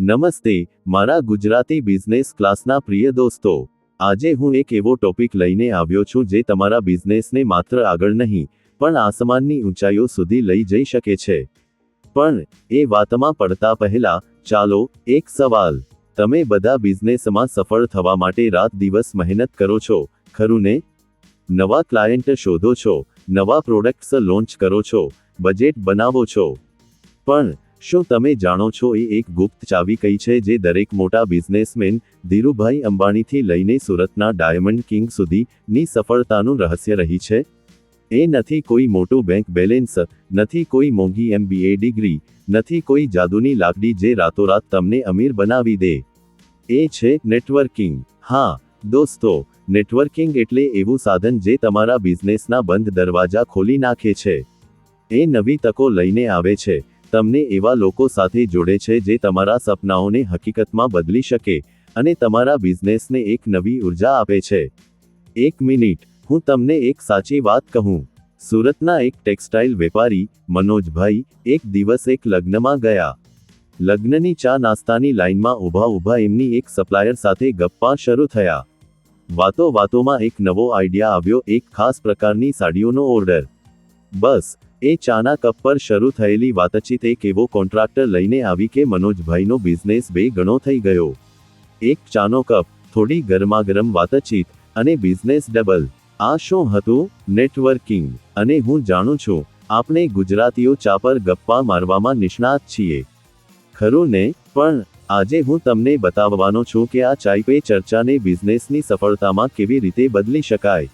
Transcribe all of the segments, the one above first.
નમસ્તે, મારા ગુજરાતી બિઝનેસ ક્લાસના પ્રિય દોસ્તો. આજે હું એક એવો ટોપિક લઈને આવ્યો છું જે તમારા બિઝનેસને માત્ર આગળ નહીં, પણ આસમાનની ઊંચાઈઓ સુધી લઈ જઈ શકે છે. પણ, એ વાતમાં પડતા પહેલા, ચાલો, એક સવાલ. તમે બધા બિઝનેસમાં સફળ થવા માટે રાત દિવસ મહેનત કરો છો, ખરું ને? નવા ક્લાયન્ટ શોધો છો, નવા પ્રોડક્ટ્સ લોન્ચ કરો છો, બજેટ બનાવો છો. પણ શું તમે જાણો છો એ એક ગુપ્ત ચાવી કઈ છે જે દરેક મોટા બિઝનેસમેન ધીરુભાઈ અંબાણીથી લઈને સુરતના ડાયમંડ કિંગ સુધીની સફળતાનું રહસ્ય રહી છે? એ નથી કોઈ મોટું બેંક બેલેન્સ, નથી કોઈ મોંઘી એમબીએ ડિગ્રી, નથી કોઈ જાદુની લાકડી જે રાતોરાત તમને અમીર બનાવી દે. એ છે નેટવર્કિંગ. હા, દોસ્તો, નેટવર્કિંગ એટલે એવું સાધન જે તમારા બિઝનેસના બંધ દરવાજા ખોલી નાખે છે. એ નવી તકો લઈને આવે છે. તમને એવા લોકો સાથે જોડે છે જે તમારા સપનાઓને હકીકતમાં બદલી શકે અને તમારા બિઝનેસને એક નવી ઊર્જા આપે છે. એક મિનિટ, હું તમને એક સાચી વાત કહું. સુરતના એક ટેક્સટાઇલ વેપારી, મનોજભાઈ, એક દિવસ એક લગ્નમાં ગયા. લગ્નની ચા નાસ્તાની લાઇનમાં ઊભા ઊભા એમની એક સપ્લાયર સાથે ગપ્પા શરૂ થયા. વાતો વાતોમાં એક નવો આઈડિયા આવ્યો, એક ખાસ પ્રકારની સાડીઓનો ઓર્ડર. બસ એ ચાના કપ પર શરૂ થયેલી વાતચીત એક એવો કોન્ટ્રાક્ટર લઈને આવી કે મનોજભાઈનો બિઝનેસ બે ગણો થઈ ગયો? એક ચાનો કપ, થોડી ગરમાગરમ વાતચીત અને બિઝનેસ ડબલ આ શું હતું? નેટવર્કિંગ અને હું જાણું છું, આપણે ગુજરાતીઓ ચા પર ગપ્પા મારવામાં નિષ્ણાત છીએ. ખરું ને? પણ, આજે હું તમને બતાવવાનો છું કે આ ચાય પે ચર્ચાને બિઝનેસની સફળતામાં કેવી રીતે બદલી શકાય.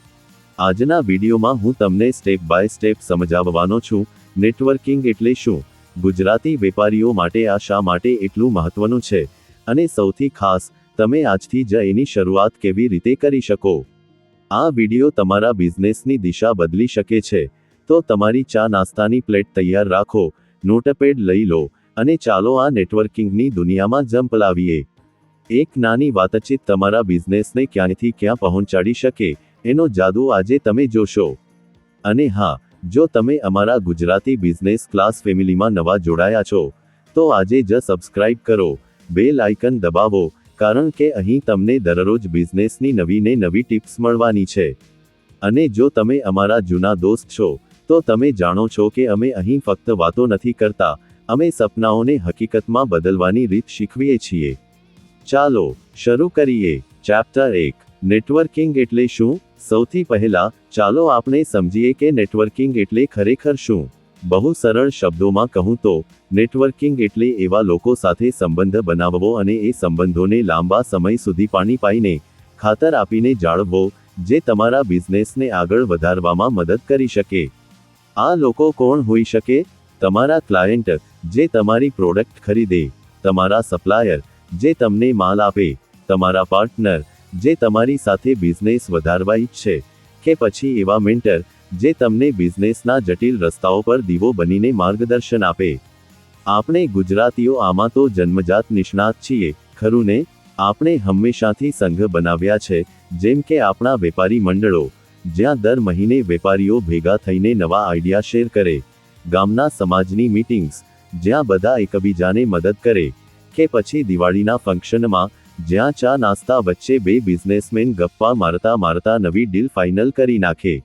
આજના વિડીયોમાં હું તમને સ્ટેપ બાય સ્ટેપ સમજાવવાનો છું. નેટવર્કિંગ એટલે શું? ગુજરાતી વેપારીઓ માટે આ શા માટે એટલું મહત્વનું છે? અને સૌથી ખાસ, તમે આજથી જ એની શરૂઆત કેવી રીતે કરી શકો? આ વીડિયો તમારા બિઝનેસની દિશા બદલી શકે છે. તો તમારી ચા નાસ્તાની પ્લેટ તૈયાર રાખો, નોટપેડ લઈ લો, અને ચાલો આ નેટવર્કિંગની દુનિયામાં જંપ લાવીએ. એક નાની વાતચીત તમારા બિઝનેસને ક્યાંયથી ક્યાં પહોંચાડી શકે? એનો જાદુ આજે તમે જોશો. અને હા, જો તમે અમારા ગુજરાતી બિઝનેસ ક્લાસ ફેમિલીમાં નવા જોડાયા છો, તો આજે જ સબસ્ક્રાઇબ કરો, બેલ આઇકન દબાવો, કારણ કે અહીં તમને દરરોજ બિઝનેસની નવી ને નવી ટિપ્સ મળવાની છે. અને જો તમે અમારા જૂના દોસ્ત છો, તો તમે જાણો છો કે અમે અહીં ફક્ત વાતો નથી કરતા, અમે સપનાઓને હકીકતમાં બદલવાની રીત શીખવીએ છીએ. ચાલો, શરૂ કરીએ. ચેપ્ટર એક, નેટવર્કિંગ એટલે શું? સૌથી પહેલા, ચાલો આપણે સમજીએ કે નેટવર્કિંગ એટલે ખરેખર શું? બહુ સરળ શબ્દોમાં કહું તો, નેટવર્કિંગ એટલે એવા લોકો સાથે સંબંધ બનાવવો અને એ સંબંધોને લાંબા સમય સુધી પાણી પાઈને, ખાતર આપીને જાળવવો, જે તમારા બિઝનેસને આગળ વધારવામાં મદદ કરી શકે. આ લોકો કોણ હોઈ શકે? તમારા ક્લાયન્ટ, જે તમારી પ્રોડક્ટ ખરીદે, તમારા સપ્લાયર, જે તમને માલ આપે, તમારા પાર્ટનર જે તમારી સાથે બિઝનેસ વધારવા ઈચ્છે, કે પછી એવા મેન્ટર જે તમને બિઝનેસના જટિલ રસ્તાઓ પર દીવો બનીને માર્ગદર્શન આપે. આપણે ગુજરાતીઓ આમાં તો જન્મજાત નિષ્ણાત છીએ, ખરું ને? આપણે હંમેશાથી સંઘ બનાવ્યા છે, જેમ કે આપણા વેપારી મંડળો, જ્યાં દર મહિને વેપારીઓ ભેગા થઈને નવા આઈડિયા શેર કરે. ગામના સમાજની મીટિંગ્સ જ્યાં બધા એકબીજાને મદદ કરે, કે પછી દિવાળીના ફંક્શનમાં જ્યાં ચા નાસ્તા વચ્ચે બે બિઝનેસમેન ગપ્પા મારતા મારતા નવી ડીલ ફાઇનલ કરી નાખે.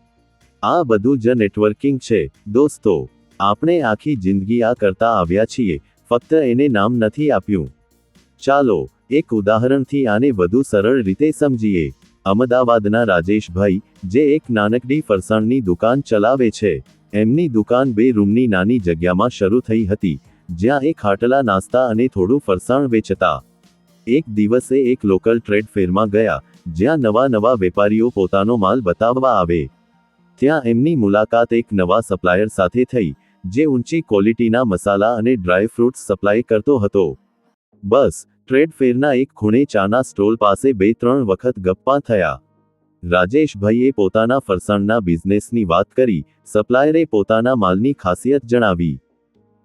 આ બધું જ નેટવર્કિંગ છે. દોસ્તો, આપણે આખી જિંદગી આ કરતા આવ્યા છીએ, ફક્ત એને નામ નથી આપ્યું. ચાલો, એક ઉદાહરણથી આને વધુ સરળ રીતે સમજીએ. અમદાવાદના રાજેશભાઈ, જે એક નાનકડી ફરસાણની દુકાન ચલાવે છે. એમની દુકાન બે રૂમની નાની જગ્યામાં શરૂ થઈ હતી, જ્યાં એક ખાટલા નાસ્તા અને થોડું ફરસાણ વેચતા. એક દિવસે એક લોકલ ટ્રેડ ફેરમાં ગયા, જ્યાં નવા નવા વેપારીઓ પોતાનો માલ બતાવવા આવે. ત્યાં એમની મુલાકાત એક નવા સપ્લાયર સાથે થઈ, જે ઊંચી ક્વોલિટીના મસાલા અને ડ્રાય ફ્રૂટ્સ સપ્લાય કરતો હતો. બસ, ટ્રેડ ફેરના એક ખૂણે ચાના સ્ટોલ પાસે બે ત્રણ વખત ગપ્પા થયા. રાજેશભાઈએ પોતાના ફરસાણના બિઝનેસની વાત કરી, સપ્લાયરે પોતાના માલની ખાસિયત જણાવી.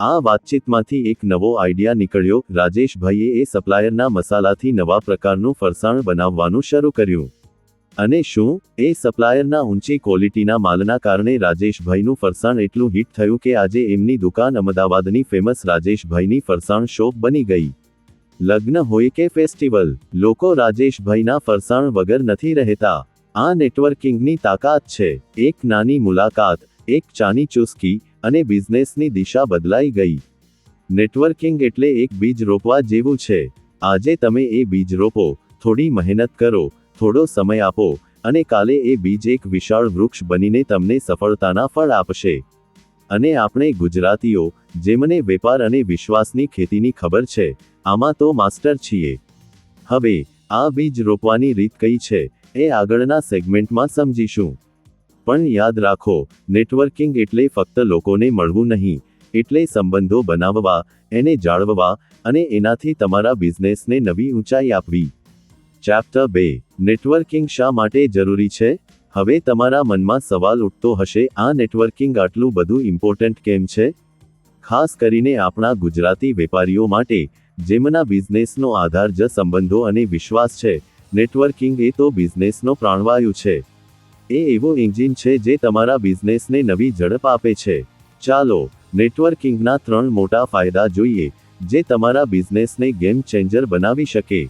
આ વાતચીતમાંથી એક નવો આઈડિયા નીકળ્યો. રાજેશભાઈએ એ સપ્લાયરના મસાલાથી નવા પ્રકારનું ફરસાણ બનાવવાનું શરૂ કર્યું. અને શું? એ સપ્લાયરના ઊંચી ક્વોલિટીના માલના કારણે રાજેશભાઈનું ફરસાણ એટલું હિટ થયું કે આજે એમની દુકાન અમદાવાદની ફેમસ રાજેશભાઈની ફરસાણ શોપ બની ગઈ. લગ્ન હોય કે ફેસ્ટિવલ, લોકો રાજેશભાઈના ફરસાણ વગર નથી રહેતા. આ નેટવર્કિંગની તાકાત છે. એક નાની મુલાકાત, એક ચાની ચુસ્કી અને બિઝનેસની દિશા બદલાઈ ગઈ. નેટવર્કિંગ એટલે એક બીજ રોપવા જેવું છે. આજે તમે એ બીજ રોપો, થોડી મહેનત કરો, થોડો સમય આપો, અને કાલે એ બીજ એક વિશાળ વૃક્ષ બનીને તમને સફળતાના ફળ આપશે. અને આપણે ગુજરાતીઓ, જેમને વેપાર અને વિશ્વાસની ખેતીની ખબર છે, આમાં તો માસ્ટર છીએ. હવે, આ બીજ રોપવાની રીત કઈ છે, એ આગળના સેગમેન્ટમાં સમજીશું. પણ યાદ રાખો નેટવર્કિંગ એટલે ફક્ત લોકોને મળવું નહીં, એટલે સંબંધો બનાવવા, એને જાળવવા અને એનાથી તમારા બિઝનેસને નવી ઊંચાઈ આપવી. ચેપ્ટર બે. નેટવર્કિંગ શા માટે જરૂરી છે? હવે તમારા મનમાં સવાલ ઉઠતો હશે, આ નેટવર્કિંગ આટલું બધું ઇમ્પોર્ટન્ટ કેમ છે? ખાસ કરીને આપણા ગુજરાતી વેપારીઓ માટે, જેમના બિઝનેસનો આધાર જ સંબંધો અને વિશ્વાસ છે નેટવર્કિંગ એ તો બિઝનેસનો પ્રાણવાયુ છે. એ એવો એન્જિન છે જે તમારા બિઝનેસને નવી ઝડપ આપે છે. ચાલો, નેટવર્કિંગના ત્રણ મોટા ફાયદા જોઈએ, જે તમારા બિઝનેસને ગેમ ચેન્જર બનાવી શકે.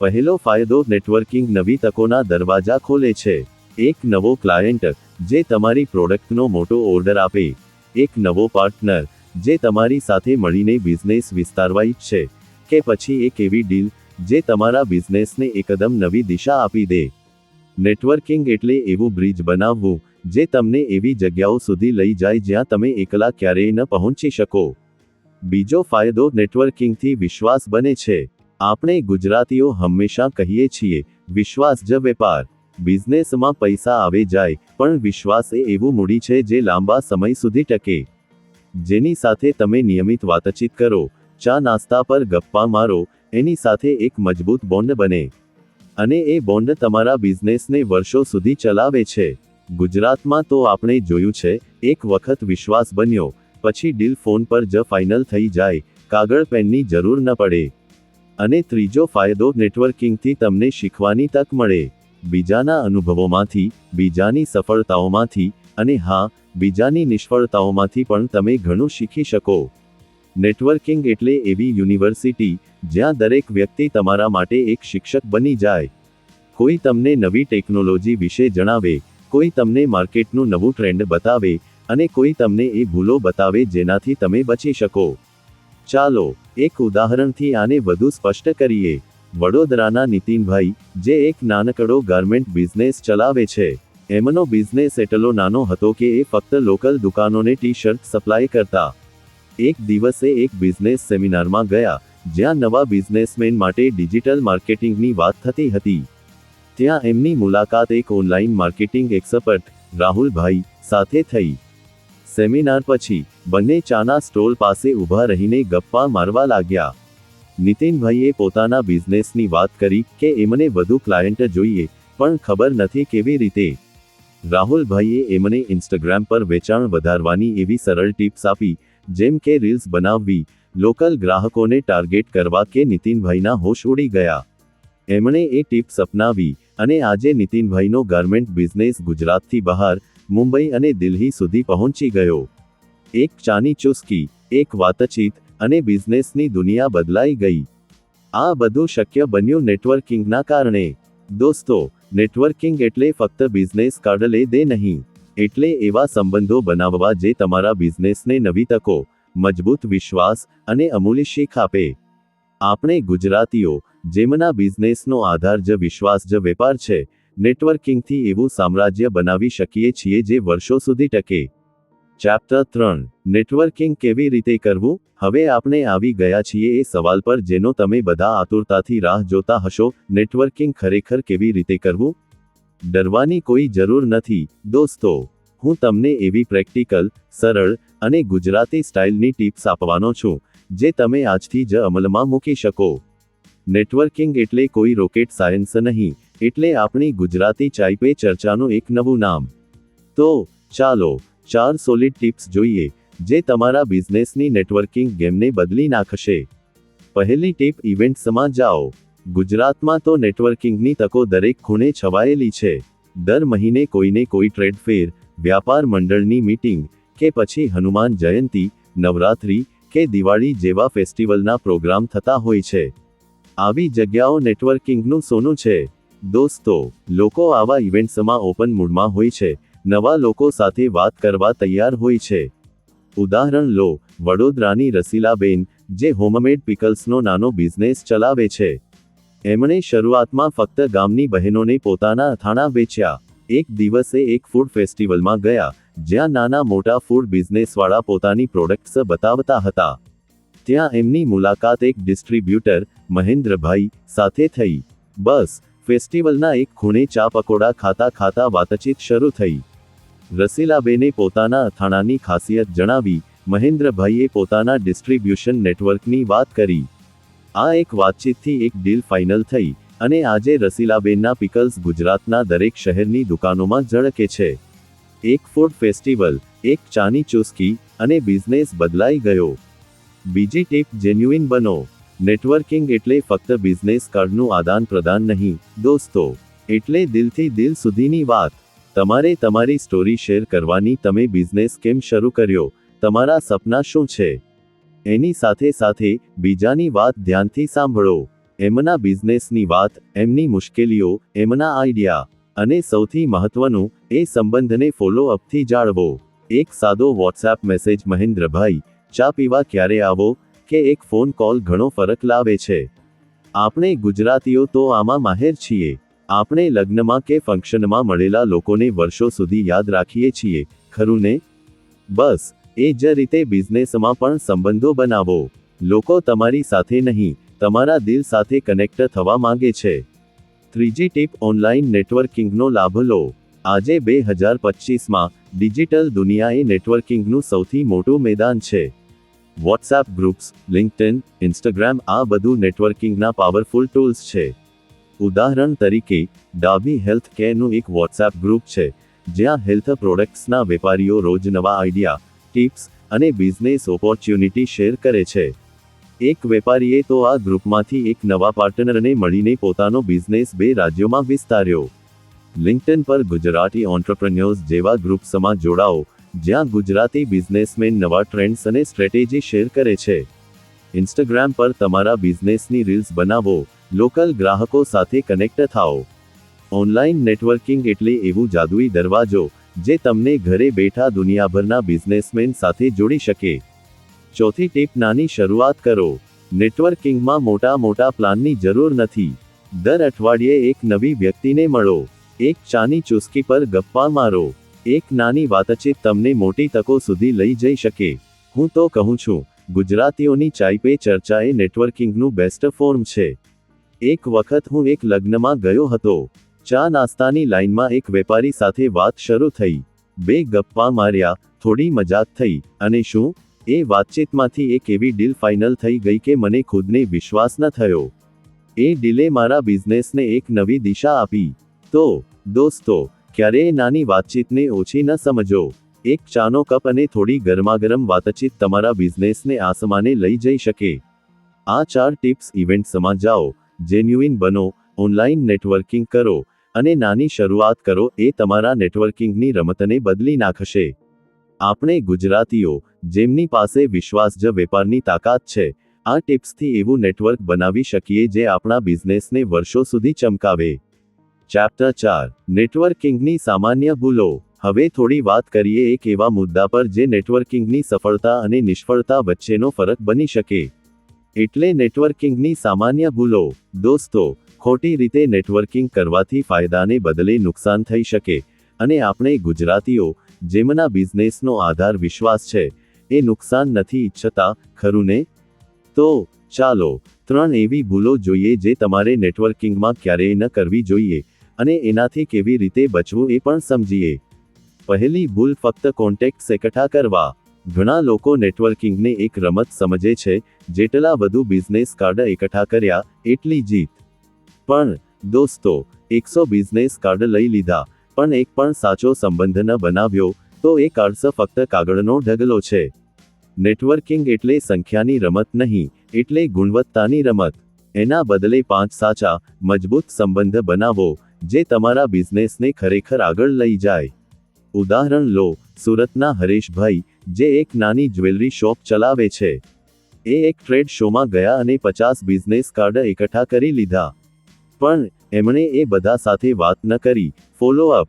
પહેલો ફાયદો, નેટવર્કિંગ નવી તકોના દરવાજા ખોલે છે. એક નવો ક્લાયન્ટ, જે તમારી પ્રોડક્ટનો મોટો ઓર્ડર આપે. એક નવો પાર્ટનર, જે તમારી સાથે મળીને બિઝનેસ વિસ્તારવા ઈચ્છે. કે પછી એક એવી ડીલ, જે તમારા બિઝનેસને એકદમ નવી દિશા આપી દે. નેટવર્કિંગ એટલે એવું બ્રિજ બનાવવું, જે તમને એવી જગ્યાઓ સુધી લઈ જાય જ્યાં તમે એકલા ક્યારેય ન પહોંચી શકો. બીજો ફાયદો નેટવર્કિંગથી વિશ્વાસ બને છે. આપણે ગુજરાતીઓ હંમેશા કહીએ છીએ, વિશ્વાસ જ વેપાર. બિઝનેસમાં પૈસા આવે જાય, પણ વિશ્વાસ એ એવું મૂડી છે જે લાંબા સમય સુધી ટકે. જેની સાથે તમે નિયમિત વાતચીત કરો, ચા નાસ્તા પર ગપ્પા મારો, એની સાથે એક મજબૂત બોન્ડ બને. અને એ બોન્ડ તમારા બિઝનેસને વર્ષો સુધી ચલાવે છે. ગુજરાતમાં તો આપણે જોયું છે, એક વખત વિશ્વાસ બન્યો, પછી ડીલ ફોન પર જ ફાઇનલ થઈ જાય, કાગળ પેનની જરૂર ન પડે. અને ત્રીજો ફાયદો, નેટવર્કિંગથી તમને શીખવાની તક મળે. બીજાના અનુભવોમાંથી, બીજાની સફળતાઓમાંથી, અને હા, બીજાની નિષ્ફળતાઓમાંથી પણ તમે ઘણું શીખી શકો. નેટવર્કિંગ એટલે એવી યુનિવર્સિટી જ્યાં દરેક વ્યક્તિ તમારા માટે એક શિક્ષક બની જાય. કોઈ તમને નવી ટેકનોલોજી વિશે જણાવે, કોઈ તમને માર્કેટનું નવું ટ્રેન્ડ બતાવે અને કોઈ તમને એ ભૂલો બતાવે જેનાથી તમે બચી શકો. ચાલો, એક ઉદાહરણથી આને વધુ સ્પષ્ટ કરીએ. વડોદરાના નીતિનભાઈ, જે એક નાનકડો ગાર્મેન્ટ બિઝનેસ ચલાવે છે. એમનો બિઝનેસ એટલો નાનો હતો કે એ ફક્ત લોકલ દુકાનોને ટી શર્ટ સપ્લાય કરતા. એક દિવસે એક બિઝનેસ સેમિનારમાં ગયા, જ્યાં નવા બિઝનેસમેન માટે ડિજિટલ માર્કેટિંગની વાત થતી હતી. ત્યાં એમની મુલાકાત એક ઓનલાઈન માર્કેટિંગ એક્સપર્ટ રાહુલભાઈ, સાથે થઈ. સેમિનાર પછી, બંને ચાના સ્ટોલ પાસે ઊભા રહીને ગપ્પા મારવા લાગ્યા. નીતિનભાઈએ પોતાના બિઝનેસની વાત કરી કે એમને વધુ ક્લાયન્ટ જોઈએ, પણ ખબર નથી કેવી રીતે. રાહુલભાઈએ એમને ઇન્સ્ટાગ્રામ પર વેચાણ વધારવાની એવી સરળ ટિપ્સ આપી જેમ કે રીલ્સ બનાવવી, લોકલ ગ્રાહકોને ટાર્ગેટ કરવા કે નીતિનભાઈના હોશ ઉડી ગયા. એમણે એ ટિપ્સ અપનાવી અને આજે નીતિનભાઈનો ગાર્મેન્ટ બિઝનેસ ગુજરાતથી બહાર, મુંબઈ અને દિલ્હી સુધી પહોંચી ગયો. એક ચાની ચુસ્કી, એક વાતચીત અને બિઝનેસની દુનિયા બદલાઈ ગઈ. આ બધું શક્ય બન્યું નેટવર્કિંગના કારણે. દોસ્તો, નેટવર્કિંગ એટલે ફક્ત બિઝનેસ કાર્ડ લે દે નહીં. એટલે એવા સંબંધો બનાવવા જે તમારા બિઝનેસને નવી તકો, મજબૂત વિશ્વાસ અને અમૂલ્ય શીખ આપે. આપણે ગુજરાતીઓ, જેમના બિઝનેસનો આધાર જ વિશ્વાસ જ વેપાર છે, નેટવર્કિંગથી એવું સામ્રાજ્ય બનાવી શકીએ છીએ જે વર્ષો સુધી ટકે. ચેપ્ટર ત્રણ, નેટવર્કિંગ કેવી રીતે કરવું? હવે આપણે આવી ગયા છીએ એ સવાલ પર, જેનો તમે બધા આતુરતાથી રાહ જોતા હશો, નેટવર્કિંગ ખરેખર કેવી રીતે કરવું? ડરવાની કોઈ જરૂર નથી. દોસ્તો, હું તમને એવી પ્રેક્ટિકલ, સરળ અને ગુજરાતી સ્ટાઇલની ટિપ્સ આપવાનો છું, જે તમે આજથી જ અમલમાં મૂકી શકો. નેટવર્કિંગ એટલે કોઈ રોકેટ સાયન્સ નહીં, એટલે આપણી ગુજરાતી ચાય પે ચર્ચાનું એક નવું નામ. તો, ચાલો, ચાર સોલિડ ટિપ્સ જોઈએ, જે તમારા બિઝનેસની નેટવર્કિંગ ગેમને બદલી નાખશે. પહેલી ટીપ ઇવેન્ટ્સમાં જાઓ. ગુજરાતમાં તો નેટવર્કિંગની તકો દરેક ખૂણે છવાયેલી છે. દર મહિને કોઈને કોઈ ટ્રેડ ફેર, વ્યાપાર મંડળની મીટિંગ કે પછી હનુમાન જયંતી, નવરાત્રી કે દિવાળી જેવા ફેસ્ટિવલના પ્રોગ્રામ થતા હોય છે. આવી જગ્યાઓ નેટવર્કિંગનું સોનું છે. દોસ્તો, લોકો આવા ઇવેન્ટ્સમાં ઓપન મૂડમાં હોય છે. નવા લોકો સાથે વાત કરવા તૈયાર હોય છે. ઉદાહરણ લો, વડોદરાની રસીલાબેન, જે હોમમેડ પિકલ્સનો નાનો બિઝનેસ ચલાવે છે. એમણે શરૂઆતમાં ફક્ત ગામની બહેનોને પોતાના અથાણા વેચ્યા. એક દિવસે એક ફૂડ ફેસ્ટિવલમાં ગયા, જ્યાં નાના મોટા ફૂડ બિઝનેસવાળા પોતાની પ્રોડક્ટ્સ બતાવતા હતા. ત્યાં એમની મુલાકાત એક ડિસ્ટ્રીબ્યુટર મહેન્દ્રભાઈ, સાથે થઈ. બસ ફેસ્ટિવલના એક ખૂણે ચા પકોડા ખાતા ખાતા વાતચીત શરૂ થઈ. રસીલાબેને પોતાના અથાણાની ખાસિયત જણાવી, મહેન્દ્રભાઈએ પોતાના ડિસ્ટ્રીબ્યુશન નેટવર્કની વાત કરી. આ એક વાતચીતથી એક ડીલ ફાઇનલ થઈ અને આજે રસીલાબેનના પિકલ્સ ગુજરાતના દરેક શહેરની દુકાનોમાં ઝળકે છે. એક ફૂડ ફેસ્ટિવલ, એક ચાની ચુસ્કી અને બિઝનેસ બદલાઈ ગયો. બીજી ટીપ જેન્યુઇન બનો. નેટવર્કિંગ એટલે ફક્ત બિઝનેસ કાર્ડનું આદાન પ્રદાન નહીં, દોસ્તો. એટલે દિલથી દિલ સુધીની વાત. તમારે તમારી સ્ટોરી શેર કરવાની તમે બિઝનેસ કેમ શરૂ કર્યો? તમારા સપના શું છે? એની સાથે સાથે બીજાની વાત ધ્યાનથી સાંભળો. એમના બિઝનેસની વાત, એમની મુશ્કેલીઓ, એમના આઈડિયા અને સૌથી મહત્વનું, એ સંબંધને ફોલો અપથી જાળવો. એક સાદો વોટ્સએપ મેસેજ, મહેન્દ્રભાઈ, ચા પીવા ક્યારે આવો? કે એક ફોન કોલ ઘણો ફરક લાવે છે. આપણે ગુજરાતીઓ તો આમાં માહેર છીએ. આપણે લગ્નમાં કે ફંક્શનમાં મળેલા લોકોને વર્ષો સુધી યાદ રાખીએ છીએ. ખરું ને? બસ. એ જ રીતે બિઝનેસમાં પણ સંબંધો બનાવો. લોકો તમારી સાથે નહીં, તમારા દિલ સાથે કનેક્ટ થવા માંગે છે. ત્રીજી ટીપ, ઓનલાઈન નેટવર્કિંગનો લાભ લો. આજે બે હજાર પચીસમાં ડિજિટલ દુનિયાએ નેટવર્કિંગનું સૌથી મોટું મેદાન છે. વોટ્સએપ ગ્રુપ્સ, લિંક્ડઇન, ઇન્સ્ટાગ્રામ આ બધું નેટવર્કિંગના પાવરફુલ ટૂલ્સ છે. ઉદાહરણ તરીકે ડાભી હેલ્થ કેરનું એક વોટ્સએપ ગ્રુપ છે, જ્યાં હેલ્થ પ્રોડક્ટ્સના વેપારીઓ રોજ નવા આઈડિયા ટિપ્સ અને બિઝનેસ ઓપોર્ચ્યુનિટી શેર કરે છે. એક વેપારીએ તો આ ગ્રુપમાંથી એક નવા પાર્ટનરને મળીને પોતાનો બિઝનેસ બે રાજ્યોમાં વિસ્તાર્યો. લિંક્ટન પર ગુજરાતી ઓન્ટરપ્રન્યોર્સ જેવા ગ્રુપ્સમાં જોડાઓ, જ્યાં ગુજરાતી બિઝનેસમેન નવા ટ્રેન્ડ્સ અને સ્ટ્રેટેજી શેર કરે છે. ઇન્સ્ટાગ્રામ પર તમારા બિઝનેસની રીલ્સ બનાવો, લોકલ ગ્રાહકો સાથે કનેક્ટ થાઓ. ઓનલાઈન નેટવર્કિંગ એટલે એવું જાદુઈ દરવાજો જે તમને ઘરે બેઠા દુનિયાભરના બિઝનેસમેન સાથે જોડી શકે. ચોથી ટીપ, નાની શરૂઆત કરો. નેટવર્કિંગમાં મોટા મોટા પ્લાનની જરૂર નથી. દર અઠવાડિયે એક નવી વ્યક્તિને મળો. એક ચાની ચુસ્કી પર ગપ્પા મારો. એક નાની વાતચીત તમને મોટી તકો સુધી લઈ જઈ શકે. હું તો કહું છું, ગુજરાતીઓની ચાય પે ચર્ચા એ નેટવર્કિંગનું બેસ્ટ ફોર્મ છે. એક વખત હું એક લગ્નમાં ગયો હતો. ચા નાસ્તાની લાઇનમાં એક વેપારી સાથે વાત શરૂ થઈ. બે ગપ્પા માર્યા, થોડી મજાક થઈ, અને શું? એ વાતચીતમાંથી એક એવી ડીલ ફાઇનલ થઈ ગઈ કે મને ખુદને વિશ્વાસ ન થયો. એ ડીલે મારા બિઝનેસને એક નવી દિશા આપી. તો, દોસ્તો ક્યારેય નાની વાતચીતને ઓછી ન સમજો? એક ચાનો કપ અને થોડી ગરમાગરમ વાતચીત તમારા બિઝનેસને આસમાને લઈ જઈ શકે. આ ચાર ટિપ્સ ઇવેન્ટ્સમાં જાઓ, જેન્યુઇન બનો ઓનલાઈન નેટવર્કિંગ કરો અને નાની શરૂઆત કરો, એ તમારા નેટવર્કિંગની રમતને બદલી નાખશે. આપણે ગુજરાતીઓ, જેમની પાસે વિશ્વાસ જ વેપારની તાકાત છે, આ ટિપ્સથી એવું નેટવર્ક બનાવી શકીએ જે આપણા બિઝનેસને વર્ષો સુધી ચમકાવે. ચેપ્ટર ચાર, નેટવર્કિંગની સામાન્ય ભૂલો. હવે થોડી વાત કરીએ એક એવા મુદ્દા પર જે નેટવર્કિંગની સફળતા અને નિષ્ફળતા વચ્ચેનો ફરક બની શકે. એટલે નેટવર્કિંગની સામાન્ય ભૂલો. દોસ્તો ખોટી રીતે નેટવર્કિંગ કરવાથી ફાયદાને બદલે નુકસાન થઈ શકે. અને આપણે ગુજરાતીઓ, જેમના બિઝનેસનો આધાર વિશ્વાસ છે, એ નુકસાન નથી ઈચ્છતા, ખરું ને? તો, ચાલો, ત્રણ એવી ભૂલો જોઈએ જે તમારે નેટવર્કિંગમાં ક્યારેય ન કરવી જોઈએ અને એનાથી કેવી રીતે બચવું એ પણ સમજીએ. પહેલી ભૂલ ફક્ત કોન્ટેક્ટ્સ એકઠા કરવા. ઘણા લોકો નેટવર્કિંગને એક રમત સમજે છે, જેટલા વધુ બિઝનેસ કાર્ડ એકઠા કર્યા, એટલી જીત. પણ, દોસ્તો, એકસો બિઝનેસ કાર્ડ લઈ લીધા, પણ એક પણ સાચો સંબંધ ન બનાવ્યો, તો એ કાર્ડ્સ ફક્ત કાગળનો ઢગલો છે. નેટવર્કિંગ એટલે સંખ્યાની રમત નહીં, એટલે ગુણવત્તાની રમત. એના બદલે પાંચ સાચા, મજબૂત સંબંધ બનાવો, જે તમારા બિઝનેસને ખરેખર આગળ લઈ જાય. ઉદાહરણ લો, સુરતના હરેશભાઈ, જે એક નાની જ્વેલરી શોપ ચલાવે છે. એ એક ટ્રેડ શોમાં ગયા અને પચાસ બિઝનેસ કાર્ડ એકઠા કરી લીધા. પણ એમણે એ બધા સાથે વાત ન કરી. ફોલો અપ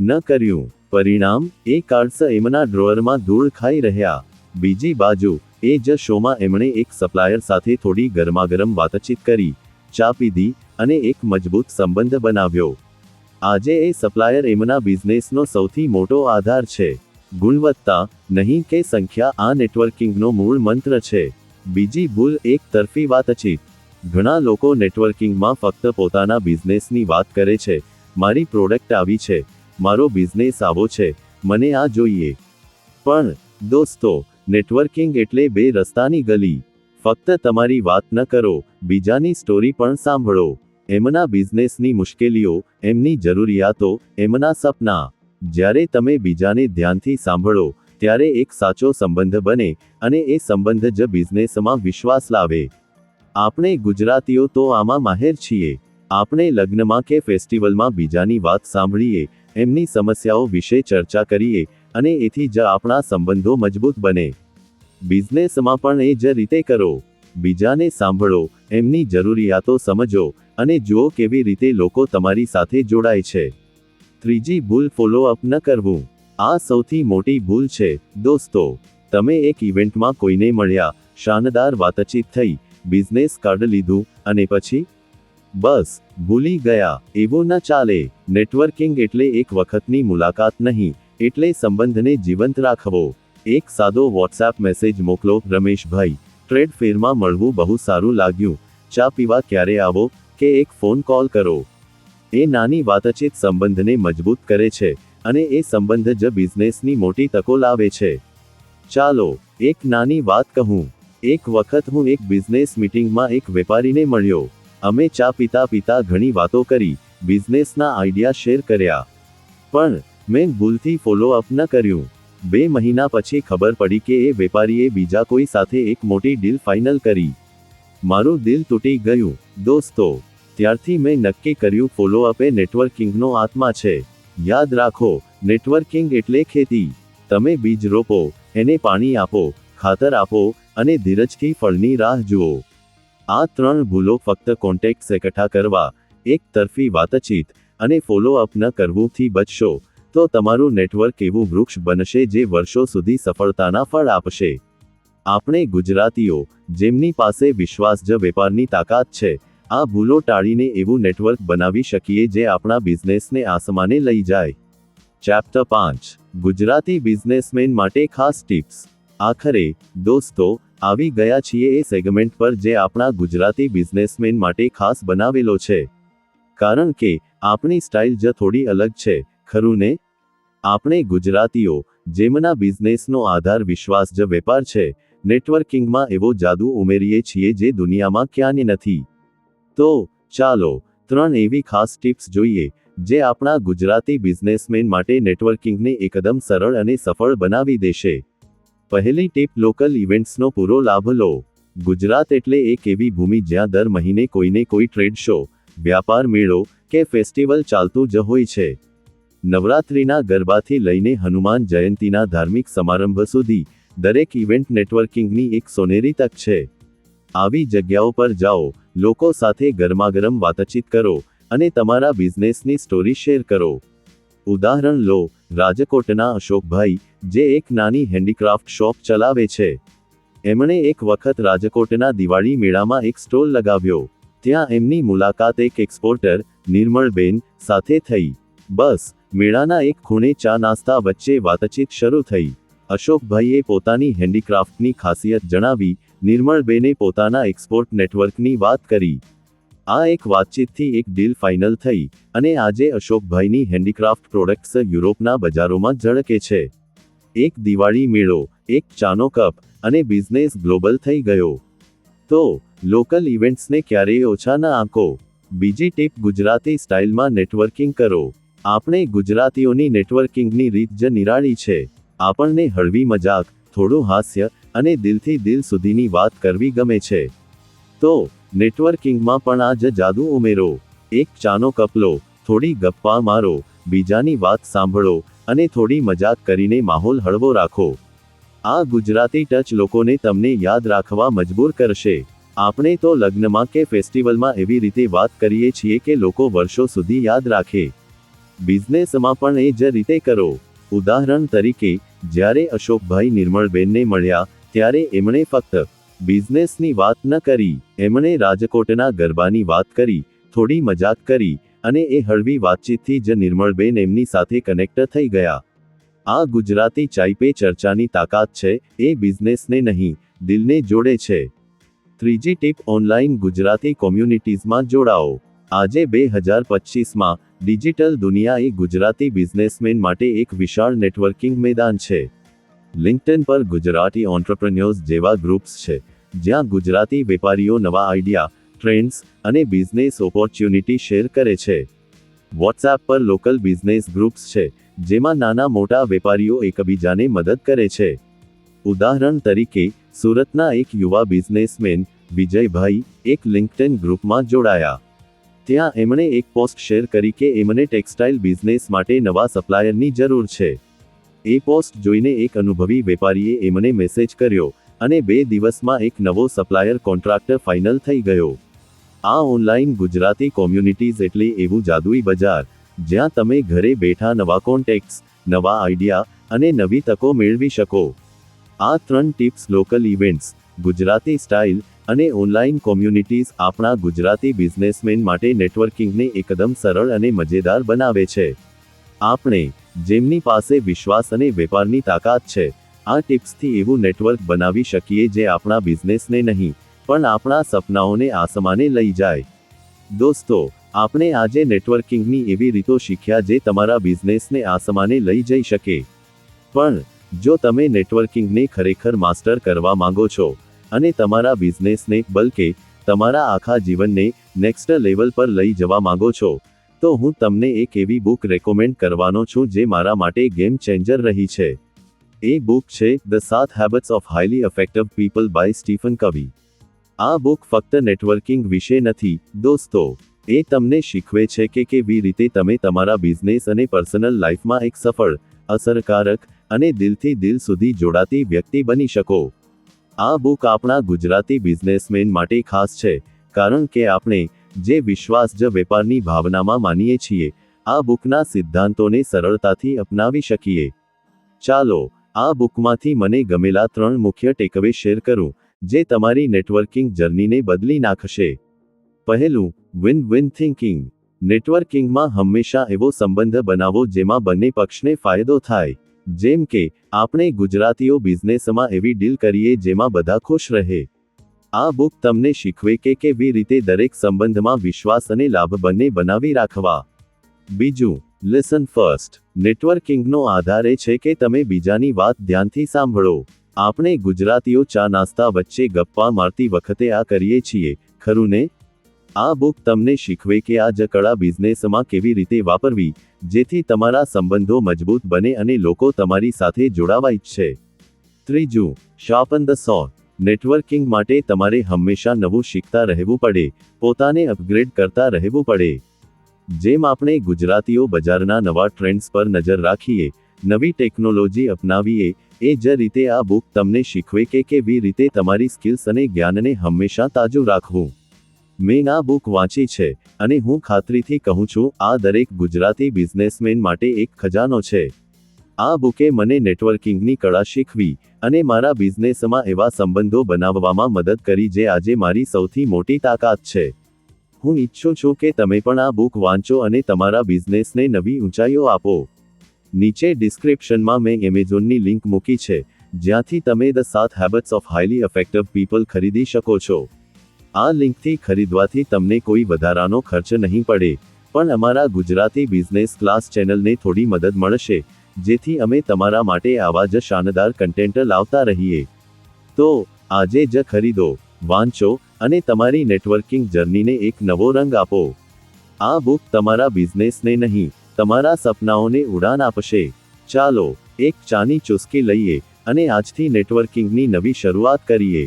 ન કર્યું. પરિણામ, એ કાર્ડ્સ એમના ડ્રોઅરમાં ધૂળ ખાઈ રહ્યા. બીજી બાજુ, એ જ શોમાં એમણે એક સપ્લાયર સાથે થોડી ગરમાગરમ વાતચીત કરી. ચા પીધી અને એક મજબૂત સંબંધ બનાવ્યો. આજે એ સપ્લાયર એમના બિઝનેસનો સૌથી મોટો આધાર છે. ગુણવત્તા, નહીં કે સંખ્યા, આ નેટવર્કિંગનો મૂળ મંત્ર છે. બીજી ભૂલ, એક તરફી વાતચીત. ઘણા લોકો નેટવર્કિંગમાં ફક્ત પોતાના બિઝનેસની વાત કરે છે, મારી પ્રોડક્ટ આવી છે, મારો બિઝનેસ આવો છે, મને આ જોઈએ. પણ, દોસ્તો, નેટવર્કિંગ એટલે બે રસ્તાની ગલી. ફક્ત તમારી વાત ન કરો, બીજાની સ્ટોરી પણ સાંભળો. એમના બિઝનેસની મુશ્કેલીઓ, એમની જરૂરિયાતો, એમના સપના. જ્યારે તમે બીજાને ધ્યાનથી સાંભળો, ત્યારે એક સાચો સંબંધ બને અને એ સંબંધ જ બિઝનેસમાં વિશ્વાસ લાવે. આપણે ગુજરાતીઓ તો આમાં માહેર છીએ. આપણે લગ્નમાં કે ફેસ્ટિવલમાં બીજાની વાત સાંભળીએ, એમની સમસ્યાઓ વિશે ચર્ચા કરીએ, અને એથી જ આપણા સંબંધો મજબૂત બને. બિઝનેસમાં પણ એ જ રીતે કરો. બીજાને સાંભળો, એમની જરૂરિયાતો સમજો, અને જુઓ કેવી રીતે લોકો તમારી સાથે જોડાય છે. ત્રીજી ભૂલ ફોલો અપ ન કરવું. આ સૌથી મોટી ભૂલ છે, દોસ્તો. તમે એક ઇવેન્ટમાં કોઈને મળ્યા, શાનદાર વાતચીત થઈ બિઝનેસ કાર્ડ લીધું અને પછી? બસ, ભૂલી ગયા. એવું ના ચાલે. નેટવર્કિંગ એટલે એક વખતની મુલાકાત નહીં, એટલે સંબંધને જીવંત રાખવો. એક સાદો વોટ્સએપ મેસેજ મોકલો, રમેશભાઈ, ટ્રેડ ફેરમાં મળવું બહુ સારું લાગ્યું. ચા પીવા ક્યારે આવો કે એક ફોન કોલ કરો. એ નાની વાતચીત સંબંધને મજબૂત કરે છે અને એ સંબંધ જ બિઝનેસની મોટી તકો લાવે છે. ચાલો, એક નાની વાત કહું. એક વખત હું એક બિઝનેસ મીટિંગમાં એક વેપારીને મળ્યો. અમે ચા પીતા પીતા ઘણી વાતો કરી, બિઝનેસના આઈડિયા શેર કર્યા. પણ, મેં ભૂલથી ફોલો અપ ન કર્યું. બે મહિના પછી ખબર પડી કે એ વેપારીએ બીજા કોઈ સાથે એક મોટી ડીલ ફાઇનલ કરી. મારું દિલ તૂટી ગયું. દોસ્તો, ત્યારથી મેં નક્કી કર્યું ફોલો અપ એ નેટવર્કિંગનો આત્મા છે. યાદ રાખો, નેટવર્કિંગ એટલે ખેતી. તમે બીજ રોપો, એને પાણી આપો, ખાતર આપો અને ધીરજથી ફળની રાહ જુઓ. આ ત્રણ ભૂલો ફક્ત કોન્ટેક્ટ્સ એકઠા કરવા, એક તરફી વાતચીત અને ફોલો અપ ન કરવુંથી બચશો, તો તમારું નેટવર્ક એવું વૃક્ષ બનશે જે વર્ષો સુધી સફળતાના ફળ આપશે. આપણે ગુજરાતીઓ, જેમની પાસે વિશ્વાસ જ વેપારની તાકાત છે, આ ભૂલો ટાળીને એવું નેટવર્ક બનાવી શકીએ જે આપણા બિઝનેસને આસમાને લઈ જાય. ચેપ્ટર પાંચ. ગુજરાતી બિઝનેસમેન માટે ખાસ ટિપ્સ આખરે, દોસ્તો આવી ગયા છીએ એ સેગમેન્ટ પર જે આપણા ગુજરાતી બિઝનેસમેન માટે ખાસ બનાવેલો છે. કારણ કે, આપણી સ્ટાઇલ જ થોડી અલગ છે, ખરું ને? આપણે ગુજરાતીઓ, જેમના બિઝનેસનો આધાર વિશ્વાસ જ વેપાર છે, નેટવર્કિંગમાં એવો જાદુ ઉમેરીએ છીએ જે દુનિયામાં ક્યાંય નથી. તો, ચાલો, ત્રણ એવી ખાસ ટિપ્સ જોઈએ, જે આપણા ગુજરાતી બિઝનેસમેન માટે નેટવર્કિંગને એકદમ સરળ અને સફળ બનાવી દેશે. પહેલી ટીપ લોકલ ઇવેન્ટ્સનો પૂરો લાભ લો. ગુજરાત એટલે એક એવી ભૂમિ જ્યાં દર મહિને કોઈને કોઈ ટ્રેડ શો, વ્યાપાર મેળો કે ફેસ્ટિવલ ચાલતું જ હોય છે. નવરાત્રિના ગરબાથી લઈને હનુમાન જયંતીના ધાર્મિક સમારંભ સુધી દરેક ઇવેન્ટ નેટવર્કિંગની એક સોનેરી તક છે. આવી જગ્યાઓ પર જાઓ, લોકો સાથે ગરમાગરમ વાતચીત કરો અને તમારા બિઝનેસની સ્ટોરી શેર કરો. ઉદાહરણ લો, રાજકોટના અશોકભાઈ જે એક નાની હેન્ડીક્રાફ્ટ શોપ ચલાવે છે. એમણે એક વખત રાજકોટના દિવાળી મેળામાં એક સ્ટોલ લગાવ્યો. ત્યાં એમની મુલાકાત એક એક્સપોર્ટર નિર્મળબેન, સાથે થઈ. બસ, મેળાના એક ખૂણે ચા નાસ્તા વચ્ચે વાતચીત શરૂ થઈ. અશોકભાઈએ પોતાની હેન્ડીક્રાફ્ટની ખાસિયત જણાવી, નિર્મળબેને પોતાના એક્સપોર્ટ નેટવર્કની વાત કરી. આ એક વાતચીતથી એક ડીલ ફાઇનલ થઈ, અને આજે અશોકભાઈની હેન્ડીક્રાફ્ટ પ્રોડક્ટ્સ યુરોપના બજારોમાં ઝળકે છે. એક દિવાળી મેળો, એક ચાનો કપ અને બિઝનેસ ગ્લોબલ થઈ ગયો. તો, લોકલ ઇવેન્ટ્સને ક્યારેય ઓછા ના આંકો. બીજી ટીપ ગુજરાતી સ્ટાઇલમાં નેટવર્કિંગ કરો. આપણે ગુજરાતીઓની નેટવર્કિંગની રીત જ નિરાળી છે. આપણને હળવી મજાક, થોડું હાસ્ય અને દિલથી દિલ સુધીની વાત કરવી ગમે છે. તો, નેટવર્કિંગમાં પણ આ જ જાદુ ઉમેરો. એક ચાનો કપ લો, થોડી ગપ્પા મારો, બીજાની વાત સાંભળો અને થોડી મજાક કરીને માહોલ હળવો રાખો. આ ગુજરાતી ટચ લોકોને તમને યાદ રાખવા મજબૂર કરશે. આપણે તો લગ્નમાં કે ફેસ્ટિવલમાં એવી રીતે વાત કરીએ છીએ કે લોકો વર્ષો સુધી યાદ રાખે. બિઝનેસમાં પણ એ જ રીતે કરો. ઉદાહરણ તરીકે, જ્યારે અશોકભાઈ નિર્મળબેનને મળ્યા, ત્યારે એમણે ફક્ત બિઝનેસની વાત ન કરી, એમણે રાજકોટના ગરબાની વાત કરી, થોડી મજાક કરી અને એ હળવી વાતચીતથી જ નિર્મળબેન એમની સાથે કનેક્ટ થઈ ગયા. આ ગુજરાતી ચાય પે ચર્ચાની તાકાત છે, એ બિઝનેસને નહીં, દિલને જોડે છે. ત્રીજી ટીપ ઓનલાઈન ગુજરાતી કોમ્યુનિટીઝમાં જોડાઓ. આજે બે હજાર પચીસમાં ડિજિટલ દુનિયા એ ગુજરાતી બિઝનેસમેન માટે એક વિશાળ નેટવર્કિંગ મેદાન છે. લિંક્ટન પર ગુજરાતી ઓન્ટરપ્રન્યોર્સ જેવા ગ્રુપ્સ છે, જ્યાં ગુજરાતી વેપારીઓ નવા આઈડિયા ટ્રેન્ડ્સ અને બિઝનેસ ઓપોર્ચ્યુનિટી શેર કરે છે. વોટ્સએપ પર લોકલ બિઝનેસ ગ્રુપ્સ છે, જેમાં નાના મોટા વેપારીઓ એકબીજાને મદદ કરે છે. ઉદાહરણ તરીકે, સુરતના એક યુવા બિઝનેસમેન વિજયભાઈ, એક લિંક્ડઇન ગ્રુપમાં જોડાયા. ત્યાં એમણે એક પોસ્ટ શેર કરી કે એમને ટેક્સટાઇલ બિઝનેસ માટે નવા સપ્લાયરની જરૂર છે. એ પોસ્ટ જોઈને એક અનુભવી વેપારીએ એમને મેસેજ કર્યો અને બે દિવસમાં એક નવો સપ્લાયર કોન્ટ્રાક્ટ ફાઇનલ થઈ ગયો. આ ઓનલાઈન ગુજરાતી કોમ્યુનિટીઝ એટલે એવું જાદુઈ બજાર, જ્યાં તમે ઘરે બેઠા નવા કોન્ટેક્ટ્સ નવા આઈડિયા અને નવી તકો મેળવી શકો. આ ત્રણ tips local events Gujarati style અને ઓનલાઈન કોમ્યુનિટીઝ આપણા ગુજરાતી બિઝનેસમેન માટે નેટવર્કિંગને એકદમ સરળ અને મજેદાર બનાવે છે. આપણે, જેમની પાસે વિશ્વાસ અને વેપારની તાકાત છે, આ ટિપ્સથી એવું નેટવર્ક બનાવી શકીએ જે આપણા બિઝનેસને નહીં પણ આપણા સપનાઓને આસમાને લઈ જાય. દોસ્તો, આપણે આજે નેટવર્કિંગની એવી રીતો શીખ્યા જે તમારા બિઝનેસને આસમાને લઈ જઈ શકે. પણ, જો તમે નેટવર્કિંગને ખરેખર માસ્ટર કરવા માંગો છો, અને તમારા બિઝનેસને બલકે તમારા આખા જીવનને નેક્સ્ટ લેવલ પર લઈ જવા માંગો છો, તો હું તમને એક એવી બુક રેકોમેન્ડ કરવાનો છું જે મારા માટે ગેમ ચેન્જર રહી છે. એ બુક છે ધ સાત habits of highly effective people by Stephen Covey. આ બુક ફક્ત નેટવર્કિંગ વિશે નથી, દોસ્તો. એ તમને શીખવે છે કે કેવી રીતે તમે તમારા બિઝનેસ અને પર્સનલ લાઈફમાં એક સફળ, અસરકારક અને દિલથી દિલ સુધી જોડાતી વ્યક્તિ બની શકો. આ બુક આપણા ગુજરાતી બિઝનેસમેન માટે ખાસ છે, કારણ કે આપણે જે વિશ્વાસ જ વેપારની ભાવનામાં માનીએ છીએ, આ બુકના સિદ્ધાંતોને સરળતાથી અપનાવી શકીએ. ચાલો, આ બુકમાંથી મને ગમેલા ત્રણ મુખ્ય ટેકવે શેર કરું. જે તમારી નેટવર્કિંગ જર્નીને બદલી નાખશે. પહેલું વિન વિન થિંકિંગ નેટવર્કિંગમાં હંમેશા એવો સંબંધ બનાવો જેમાં બંને પક્ષને ફાયદો થાય. જેમ કે, આપણે ગુજરાતીઓ બિઝનેસમાં એવી ડીલ કરીએ જેમાં બધા ખુશ રહે. આ બુક તમને શીખવે કે કેવી રીતે દરેક સંબંધમાં વિશ્વાસ અને લાભ બંને બનાવી રાખવા. બીજું લિસન ફર્સ્ટ નેટવર્કિંગનો આધાર એ છે કે તમે બીજાની વાત ધ્યાનથી સાંભળો. આપણે ગુજરાતીઓ ચા નાસ્તા વચ્ચે ગપ્પા મારતી વખતે આ કરીએ છીએ. ખરું ને આ બુક તમને શીખવે કે આ જ કળા બિઝનેસમાં કેવી રીતે વાપરવી, જેથી તમારા સંબંધો મજબૂત બને અને લોકો તમારી સાથે જોડાવા ઈચ્છે. ત્રીજું શાર્પન ધ સો નેટવર્કિંગ માટે તમારે હંમેશા નવું શીખતા રહેવું પડે, પોતાને અપગ્રેડ કરતા રહેવું પડે. જેમ આપણે ગુજરાતીઓ બજારના નવા ટ્રેન્ડ્સ પર નજર રાખીએ નવી ટેકનોલોજી અપનાવીએ, એ જ રીતે આ બુક તમને શીખવે કે કેવી રીતે તમારી સ્કિલ્સ અને જ્ઞાનને હંમેશા તાજું રાખવું. મેં આ બુક વાંચી છે, અને હું ખાતરીથી કહું છું, આ દરેક ગુજરાતી બિઝનેસમેન માટે એક ખજાનો છે. આ બુકે મને નેટવર્કિંગની કળા શીખવી, અને મારા બિઝનેસમાં એવા સંબંધો બનાવવામાં મદદ કરી જે આજે મારી સૌથી મોટી તાકાત છે. હું ઈચ્છું છું કે તમે પણ આ બુક વાંચો અને તમારા બિઝનેસને નવી ઊંચાઈઓ આપો. નીચે ડિસ્ક્રિપ્શનમાં મેં એમેઝોનની લિંક મૂકી છે, જ્યાંથી તમે ધ સાત habits of highly effective people ખરીદી શકો છો. આ લિંકથી ખરીદવાથી તમને કોઈ વધારાનો ખર્ચ નહીં પડે, પણ અમારા ગુજરાતી બિઝનેસ ક્લાસ ચેનલને થોડી મદદ મળશે, જેથી અમે તમારા માટે આવા જ શાનદાર કન્ટેન્ટ લાવતા રહીએ. તો, આજે જ ખરીદો, વાંચો અને તમારી નેટવર્કિંગ જર્નીને એક નવો રંગ આપો. આ બુક તમારા બિઝનેસને નહીં તમારા સપનાઓને ઉડાન આપશે. ચાલો, એક ચાની ચુસ્કી લઈએ અને આજથી નેટવર્કિંગની નવી શરૂઆત કરીએ.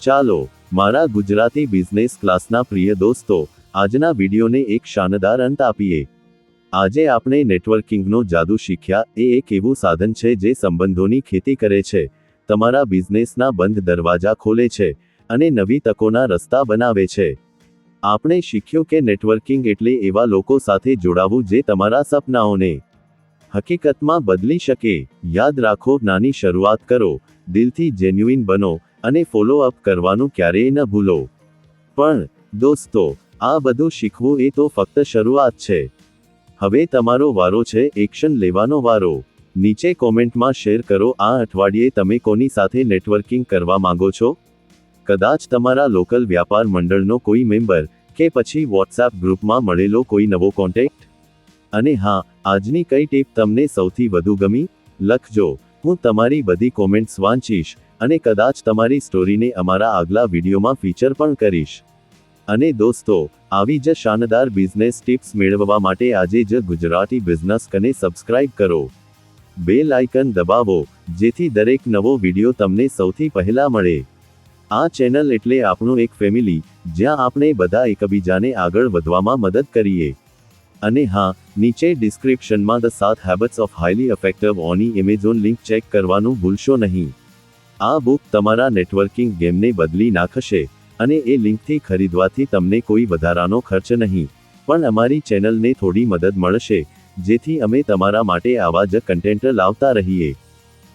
ચાલો, મારા ગુજરાતી બિઝનેસ ક્લાસના પ્રિય દોસ્તો, આજના વિડીયોને એક શાનદાર અંત આપીએ. આજે આપણે નેટવર્કિંગનો જાદુ શીખ્યા એ એક એવું સાધન છે જે સંબંધોની ખેતી કરે છે, તમારા બિઝનેસના બંધ દરવાજા ખોલે છે, અને નવી તકોના રસ્તા બનાવે છે. આપણે શીખ્યું કે નેટવર્કિંગ એટલે એવા લોકો સાથે જોડાવું જે તમારા સપનાઓને હકીકતમાં બદલી શકે. યાદ રાખો, નાની શરૂઆત કરો, દિલથી જેન્યુઇન બનો અને ફોલો અપ કરવાનું ક્યારેય ન ભૂલો. પણ, દોસ્તો, આ બધું શીખવું એ તો ફક્ત શરૂઆત છે. હવે તમારો વારો છે એક્શન લેવાનો વારો. નીચે કોમેન્ટમાં શેર કરો, આ અઠવાડિયે તમે કોની સાથે નેટવર્કિંગ કરવા માંગો છો? કદાચ તમારા લોકલ વ્યાપાર મંડળનો કોઈ મેમ્બર કે પછી વોટ્સએપ ગ્રુપમાં મળેલો કોઈ નવો કોન્ટેક્ટ અને હા, આજની કઈ ટીપ તમને સૌથી વધુ ગમી? લખજો હું તમારી બધી કોમેન્ટ્સ વાંચીશ અને કદાચ તમારી સ્ટોરીને અમારા આગલા વિડીયોમાં ફીચર પણ કરીશ. અને દોસ્તો, આવી જ શાનદાર બિઝનેસ ટિપ્સ મેળવવા માટે આજે જ ગુજરાતી બિઝનેસ કને સબસ્ક્રાઇબ કરો. બેલ આઇકન દબાવો, જેથી દરેક નવો વીડિયો તમને સૌથી પહેલા મળે. આ ચેનલ એટલે આપણું એક ફેમિલી જ્યાં આપણે બધા એકબીજાને આગળ વધવામાં મદદ કરીએ. અને હા, નીચે ડિસ્ક્રિપ્શનમાં ધ સાત હેબિટ્સ ઓફ હાઈલી ઇફેક્ટિવ ઓની એમેઝોન લિંક ચેક કરવાનું ભૂલશો નહીં. આ બુક તમારા નેટવર્કિંગ ગેમને બદલી નાખશે, અને એ લિંકથી ખરીદવાથી તમને કોઈ વધારાનો ખર્ચ નહીં. પણ અમારી ચેનલને થોડી મદદ મળશે, જેથી અમે તમારા માટે આવા જ કન્ટેન્ટ લાવતા રહીએ.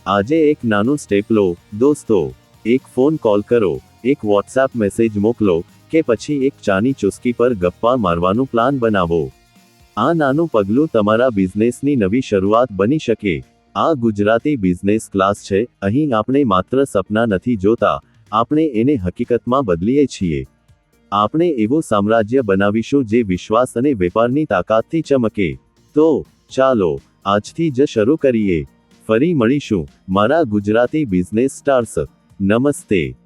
આજે એક નાનું સ્ટેપ લો, દોસ્તો. એક ફોન કોલ કરો, એક વોટ્સએપ મેસેજ મોકલો, કે પછી એક ચાની ચુસ્કી પર ગપ્પા મારવાનું પ્લાન બનાવો. આ નાનું પગલું તમારા બિઝનેસની નવી શરૂઆત બની શકે. આ ગુજરાતી બિઝનેસ ક્લાસ છે, અહીં આપણે માત્ર સપના નથી જોતા, આપણે એને હકીકતમાં બદલીએ છીએ. આપણે એવું સામ્રાજ્ય બનાવીશું જે વિશ્વાસ અને વેપારની તાકાતથી ચમકે. તો, ચાલો, આજથી જ શરૂ કરીએ. ફરી મળીશું, મારા ગુજરાતી બિઝનેસ સ્ટાર્સ નમસ્તે.